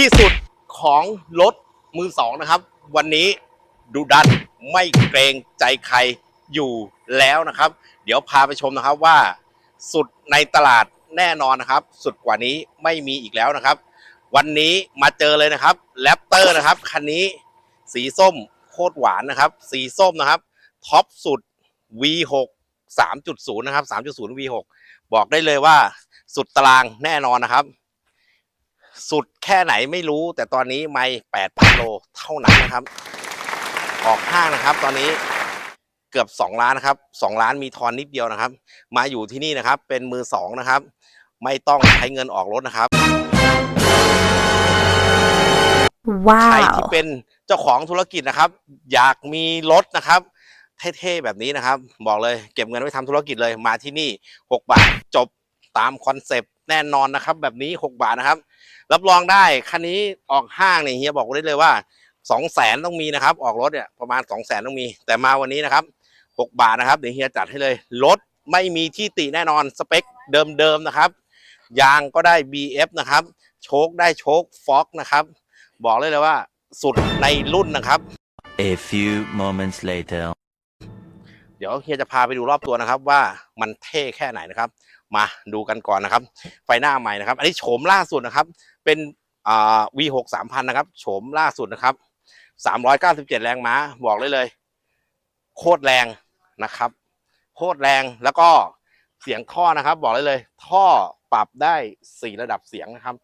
ที่สุดของรถมือสองนะครับ วันนี้ดูดันไม่เกรงใจใครอยู่แล้วนะครับ เดี๋ยวพาไปชมนะครับว่า สุดในตลาดแน่นอนนะครับ สุดกว่านี้ไม่มีอีกแล้วนะครับ วันนี้มาเจอเลยนะครับแรปเตอร์นะครับคันนี้สีส้มโคตรหวานนะครับ สีส้มนะครับท็อปสุด V6 3.0 นะครับ 3.0 V6 บอกได้เลยว่าสุดตารางแน่นอนนะครับ สุดแค่ไหนไม่รู้ แต่ตอนนี้ไม่8,000โลเท่านั้นนะครับ ออกห้างนะครับ ตอนนี้เกือบ 2 ล้านนะครับ2ล้านมีทอนนิดเดียวนะครับ มาอยู่ที่นี่นะครับ เป็นมือสองนะครับ ไม่ต้องใช้เงินออกรถนะครับใครที่ Wow. เป็นเจ้าของธุรกิจนะครับ อยากมีรถนะครับ เท่ๆแบบนี้นะครับ บอกเลยเก็บเงินไว้ทำธุรกิจเลยมาที่นี่ 6 บาทจบตามคอนเซปต์ แน่นอนนะครับ แบบนี้ 6 บาทนะครับ รับรองได้คันนี้ออกห้างเนี่ยเฮียบอกได้เลยว่า2 0 0แสนต้องมีนะครับ ออกรถเนี่ยประมาณ 2 0 0แสนต้องมี แต่มาวันนี้นะครับ 6 บาทนะครับเดี๋ยวเฮียจัดให้เลยรถไม่มีที่ติแน่นอนสเปคเดิมๆนะครับยางก็ได้ BF นะครับ โชคได้โชคฟ็อกนะครับ บอกเลยเลยว่าสุดในรุ่นนะครับ A few moments later. เดี๋ยวเฮียจะพาไปดูรอบตัวนะครับว่ามันเท่แค่ไหนนะครับ มาดูกันก่อนนะครับ ไฟหน้าใหม่นะครับ อันนี้โฉมล่าสุดนะครับ เป็นอ่า V6 3000นะครับโฉมล่าสุดนะครับ397 แรงม้าบอกเลยเลย โคตรแรงนะครับ โคตรแรงแล้วก็เสียงท่อนะครับ บอกเลยเลย ท่อปรับได้สี่ระดับเสียงนะครับ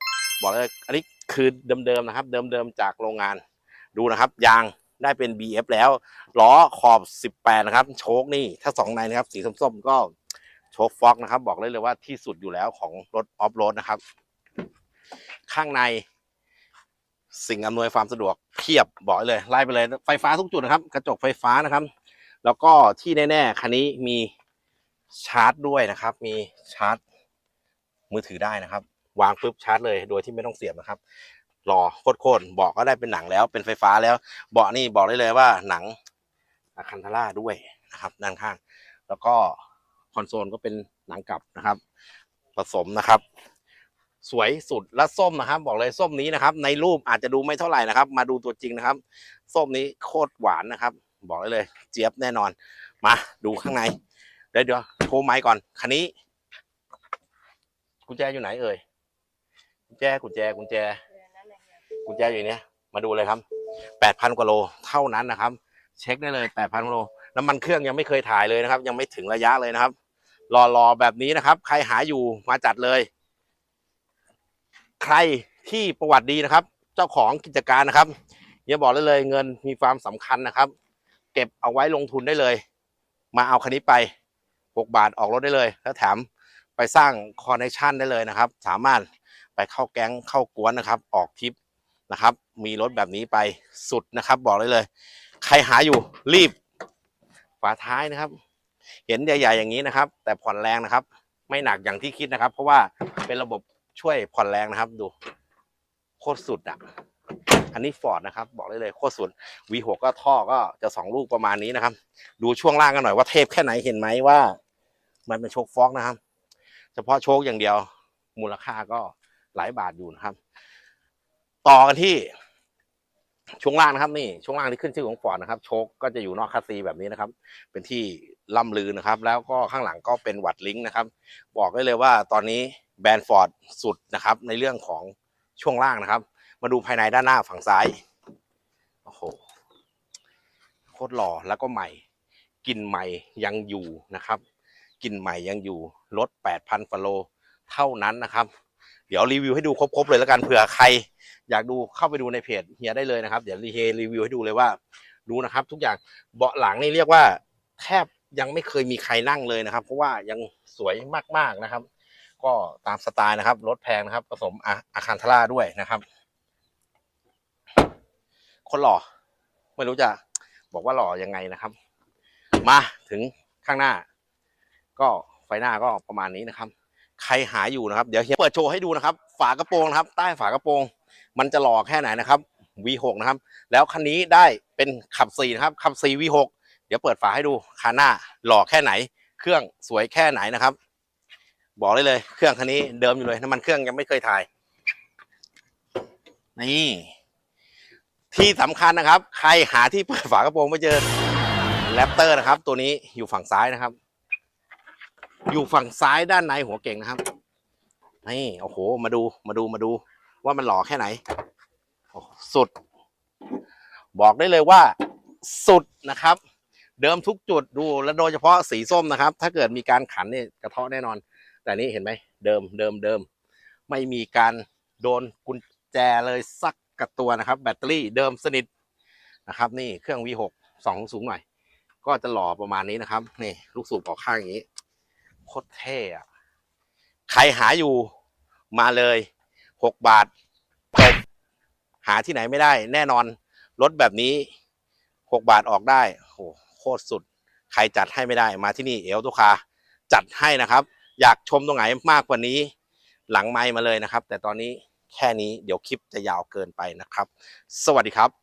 บอกเลยอันนี้คือเดิมๆนะครับ เดิมๆจากโรงงานดูนะครับยางได้เป็น BF แล้วล้อขอบ 18 นะครับ โชคนี่ถ้าสองในนะครับ สีส้มๆก็ โชคฟ็อกนะครับ บอกเลยเลยว่าที่สุดอยู่แล้วของรถออฟโรดนะครับ ข้างใน สิ่งอำนวยความสะดวกเพียบบอกเลยไล่ไปเลย ไฟฟ้าทุกจุดนะครับ กระจกไฟฟ้านะครับ แล้วก็ที่แน่ๆคันนี้มีชาร์จด้วยนะครับ มีชาร์จ มือถือได้นะครับ วางปุ๊บชาร์จเลยโดยที่ไม่ต้องเสียบนะครับรอโคตรๆเบาะก็ได้เป็นหนังแล้วเป็นไฟฟ้าแล้วเบาะนี่บอกได้เลยว่าหนังอะคันทาร่าด้วยนะครับ ด้านข้าง แล้วก็ คอนโซลก็เป็นหนังกลับนะครับ ผสมนะครับ สวยสุดและส้มนะครับ บอกเลยส้มนี้นะครับ ในรูปอาจจะดูไม่เท่าไหร่นะครับ มาดูตัวจริงนะครับ ส้มนี้โคตรหวานนะครับ บอกได้เลยเจี๊ยบแน่นอน มาดูข้างในเดี๋ยวเดี๋ยวโทรไมค์ก่อนคันนี้กุญแจอยู่ไหนเอ่ยกุญแจกุญแจกุญแจกุญแจอยู่เนี้ยมาดูเลยครับแปดพันกว่าโลเท่านั้นนะครับ เช็คได้เลยแปดพันโล น้ำมันเครื่องยังไม่เคยถ่ายเลยนะครับ ยังไม่ถึงระยะเลยนะครับรอรอแบบนี้นะครับ ใครหาอยู่มาจัดเลย ใครที่ประวัติดีนะครับ เจ้าของกิจการนะครับอย่าบอกได้เลยเงินมีความสำคัญนะครับ เก็บเอาไว้ลงทุนได้เลย มาเอาคันนี้ไปหกบาทออกรถได้เลย แล้วแถมไปสร้างคอนเนคชันได้เลยนะครับ สามารถไปเข้าแก๊งเข้ากวนนะครับ ออกทริปนะครับ มีรถแบบนี้ไปสุดนะครับ บอกเลยเลย ใครหาอยู่รีบ ฝาท้ายนะครับ เห็นใหญ่ๆอย่างนี้นะครับ แต่ผ่อนแรงนะครับ ไม่หนักอย่างที่คิดนะครับ เพราะว่าเป็นระบบช่วยผ่อนแรงนะครับ ดูโคตรสุดอะอันนี้ฟอร์ดนะครับ บอกเลยเลยโคตรสุด V6 ก็ท่อก็จะสองลูกประมาณนี้นะครับ ดูช่วงล่างกันหน่อยว่าเทพแค่ไหนเห็นไหมว่า มันเป็นโชคฟอกนะครับ เฉพาะโชคอย่างเดียว มูลค่าก็หลายบาทอยู่นะครับ ต่อกันที่ ช่วงล่างนะครับนี่ช่วงล่างที่ขึ้นชื่อของฟอร์ดนะครับโชคก็จะอยู่นอกคัสซีแบบนี้นะครับ เป็นที่ล่ำลือนะครับ แล้วก็ข้างหลังก็เป็นวัดลิงก์นะครับ บอกได้เลยว่าตอนนี้แบรนด์ฟอร์ดสุดนะครับ ในเรื่องของช่วงล่างนะครับ มาดูภายในด้านหน้าฝั่งซ้ายโอ้โหโคตรหล่อแล้วก็ใหม่กลิ่นใหม่ยังอยู่นะครับกลิ่นใหม่ยังอยู่ลด8,000ฟโลเท่านั้นนะครับ เดี๋ยวรีวิวให้ดูครบๆเลยแล้วกันเผื่อใคร อยากดูเข้าไปดูในเพจเฮียได้เลยนะครับ เดี๋ยวรีเฮรีวิวให้ดูเลยว่าดูนะครับ ทุกอย่างเบาะหลังนี่เรียกว่า แทบยังไม่เคยมีใครนั่งเลยนะครับ เพราะว่ายังสวยมากๆนะครับ ก็ตามสไตล์นะครับรถแพงนะครับ ผสมอาอาคารทาร่าด้วยนะครับ คนหล่อ ไม่รู้จะบอกว่าหล่อยังไงนะครับ มาถึงข้างหน้า ก็ไฟหน้าก็ประมาณนี้นะครับ ใครหาอยู่นะครับ เดี๋ยวเฮียเปิดโชว์ให้ดูนะครับ ฝากระโปรงนะครับ ใต้ฝากระโปรง มันจะหล่อแค่ไหนนะครับ V6 นะครับ แล้วคันนี้ได้เป็นขับ4นะครับ ขับ4 V6 เดี๋ยวเปิดฝาให้ดูคันหน้าหล่อแค่ไหน เครื่องสวยแค่ไหนนะครับ บอกได้เลย เครื่องคันนี้เดิมอยู่เลยน้ำมันเครื่องยังไม่เคยถ่าย นี่ ที่สำคัญนะครับ ใครหาที่เปิดฝากระโปรงไม่เจอแรปเตอร์นะครับ ตัวนี้อยู่ฝั่งซ้ายนะครับ อยู่ฝั่งซ้ายด้านในหัวเก่งนะครับนี่โอ้โห มาดูมาดูมาดู ว่ามันหล่อแค่ไหนสุด บอกได้เลยว่าสุดนะครับ เดิมทุกจุดดูและโดยเฉพาะสีส้มนะครับ ถ้าเกิดมีการขันเนี่ยกระเทาะแน่นอน แต่นี่เห็นไหมเดิมเดิมเดิมไม่มีการโดนกุญแจเลยสักกับตัวนะครับ แบตเตอรี่เดิมสนิทนะครับ นี่เครื่อง V6 สองสูงหน่อย ก็จะหล่อประมาณนี้นะครับนี่ลูกสูบออกข้างอย่างนี้ โคตรเท่อะใครหาอยู่มาเลยหกบาทจบหาที่ไหนไม่ได้ แน่นอนรถแบบนี้หกบาทออกได้โหโคตรสุด ใครจัดให้ไม่ได้มาที่นี่เอลตุคาจัดให้นะครับ อยากชมตรงไหนมากกว่านี้ หลังไมค์มาเลยนะครับ แต่ตอนนี้แค่นี้เดี๋ยวคลิปจะยาวเกินไปนะครับ สวัสดีครับ